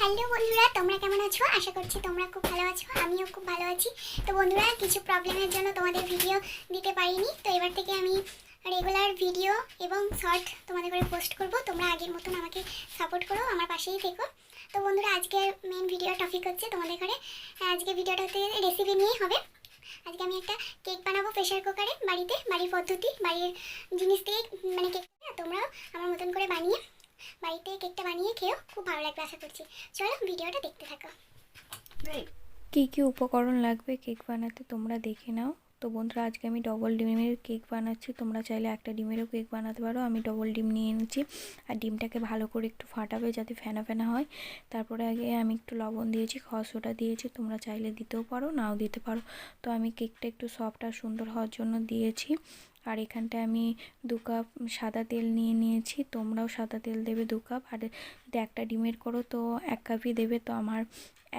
Hello বন্ধুরা, তোমরা কেমন আছো? আশা করছি তোমরা খুব ভালো আছো, আমিও খুব ভালো আছি। তো বন্ধুরা, কিছু প্রবলেমের জন্য তোমাদের ভিডিও দিতে পারিনি, তো এবার থেকে আমি রেগুলার ভিডিও এবং শর্ট তোমাদের করে পোস্ট করব। তোমরা আগের মতন আমাকে সাপোর্ট করো, আমার পাশেই থেকো। তো বন্ধুরা, আজকের মেন ভিডিও টপিক হচ্ছে তোমাদের ঘরে আজকে ভিডিওটা হচ্ছে রেসিপি নিয়েই হবে। আজকে আমি একটা কেক বানাবো প্রেশার কুকারে বাড়িতে, বাড়ির পদ্ধতি, বাড়ির জিনিস দিয়ে মানে কেক তোমরাও আমার মতন করে বানিয়ে বাড়িতে কেকটা বানিয়ে খেয়েও খুব ভালো লাগবে আশা করছি। চলো ভিডিওটা দেখতে থাকো। কী কী উপকরণ লাগবে কেক বানাতে তোমরা দেখে নাও। তো বন্ধুরা আজকে আমি ডবল ডিমের কেক বানাচ্ছি। তোমরা চাইলে একটা ডিমেরও কেক বানাতে পারো। আমি ডবল ডিম নিয়ে নিচ্ছি। আর ডিমটাকে ভালো করে একটু ফাটাবে যাতে ফেনা ফেনা হয়। তারপরে আগে আমি একটু লবণ দিয়েছি খসোটা দিয়েছি। তোমরা চাইলে দিতেও পারো নাও দিতে পারো। তো আমি কেকটা একটু সফট আর সুন্দর হওয়ার জন্য দিয়েছি। আর এখানটায় আমি দু কাপ সাদা তেল নিয়ে নিয়েছি, তোমরাও সাদা তেল দেবে দু কাপ। আর যদি একটা ডিমের করো তো এক কাপই দেবে। তো আমার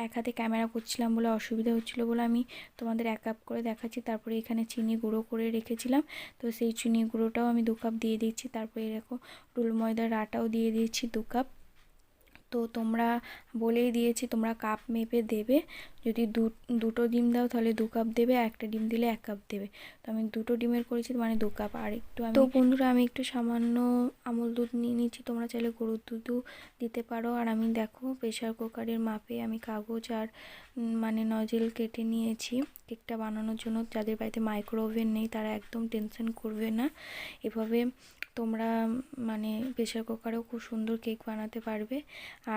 এক হাতে ক্যামেরা করছিলাম বলে অসুবিধা হচ্ছিল বলে আমি তোমাদের এক কাপ করে দেখাচ্ছি। তারপরে এখানে চিনি গুঁড়ো করে রেখেছিলাম। তো সেই চিনি গুঁড়োটাও আমি দু কাপ দিয়ে দিচ্ছি। তারপরে এরকম রুল ময়দার আটাও দিয়ে দিয়েছি দু কাপ। তো তোমরা বলেই দিয়েছি তোমরা কাপ মেপে দেবে। যদি দু, দুটো ডিম দাও তাহলে দু কাপ দেবে, একটা ডিম দিলে এক কাপ দেবে। তো আমি দুটো ডিমের করেছি মানে দু কাপ। আর একটু তো বন্ধুরা, আমি একটু সামান্য আমল দুধ নিয়ে নিচ্ছি। তোমরা চাইলে গরুর দুধও দিতে পারো। আর আমি দেখো প্রেশার কুকারের মাপে আমি কাগজ আর মানে নজেল কেটে নিয়েছি। কেকটা বানানোর জন্য যাদের বাড়িতে মাইক্রো ওভেন নেই তারা একদম টেনশন করবে না। এভাবে তোমরা মানে প্রেশার কুকারেও খুব সুন্দর কেক বানাতে পারবে।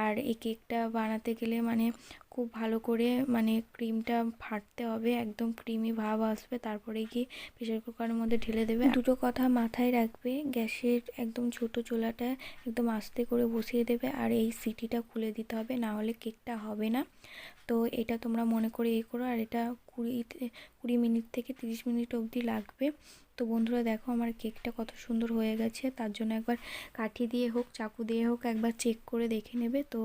আর এই কেকটা বানাতে গেলে মানে খুব ভালো করে মানে ক্রিমটা ফাটতে হবে, একদম ক্রিমি ভাব আসবে, তারপরে গিয়ে প্রেশার কুকারের মধ্যে ঢেলে দেবে। দুটো কথা মাথায় রাখবে, গ্যাসের একদম ছোট চুলাটা একদম আস্তে করে বসিয়ে দেবে, আর এই সিটিটা খুলে দিতে হবে, না হলে কেকটা হবে না। তো এটা তোমরা মনে করে এ করো, আর এটা কুড়ি কুড়ি মিনিট থেকে তিরিশ মিনিট অবধি লাগবে। তো বন্ধুরা দেখো আমার কেকটা কত সুন্দর হয়ে গেছে, তার জন্য একবার কাঠি দিয়ে হোক, চাকু দিয়ে হোক একবার চেক করে দেখে নেবে। তো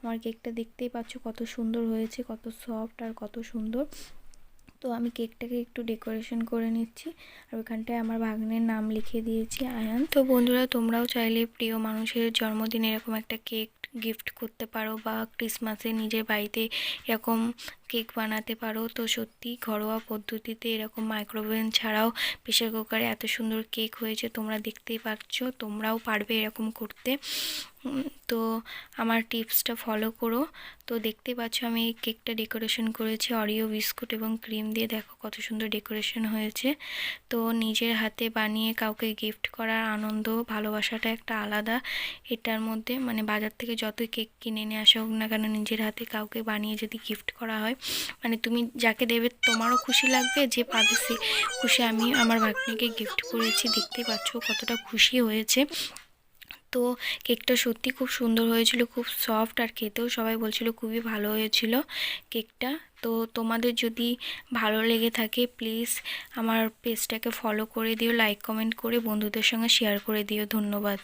আমার কেকটা দেখতেই পাচ্ছ কত সুন্দর হয়েছে, কত সফট আর কত সুন্দর। তো আমি কেকটাকে একটু ডেকোরেশন করে নিচ্ছি আর ওখানটায় আমার ভাগ্নের নাম লিখে দিয়েছি, আয়ান। তো বন্ধুরা তোমরাও চাইলে প্রিয় মানুষের জন্মদিন এরকম একটা কেক গিফট করতে পারো বা ক্রিসমাসে নিজের বাড়িতে এরকম কেক বানাতে পারো। তো সত্যি ঘরোয়া পদ্ধতিতে এরকম মাইক্রোওভেন ছাড়াও প্রেশার কুকারে এত সুন্দর কেক হয়েছে, তোমরা দেখতেই পাচ্ছ, তোমরাও পারবে এরকম করতে। তো আমার টিপসটা ফলো করো। তো দেখতেই পাচ্ছ আমি এই কেকটা ডেকোরেশন করেছি অরিও বিস্কুট এবং ক্রিম দিয়ে। দেখো কত সুন্দর ডেকোরেশন হয়েছে। তো নিজের হাতে বানিয়ে কাউকে গিফট করার আনন্দ, ভালোবাসাটা একটা আলাদা। এটার মধ্যে মানে বাজার থেকে যতই কেক কিনে নিয়ে আসা হোক না কেন, নিজের হাতে কাউকে বানিয়ে যদি গিফট করা হয় মানে তুমি যাকে দেবে তোমারও খুশি লাগবে যে পাবে সে। খুশি আমি, আমার ভাগ্নিকে গিফট করেছি। দেখতে পাচ্ছ কতটা খুশি হয়েছে। তো কেকটা সত্যি খুব সুন্দর হয়েছিল, খুব সফট আর খেতেও সবাই বলছিল খুবই ভালো হয়েছিল কেকটা। তো তোমাদের যদি ভালো লেগে থাকে প্লিজ আমার পেজটাকে ফলো করে দিও লাইক কমেন্ট করে বন্ধুদের সঙ্গে শেয়ার করে দিও। ধন্যবাদ।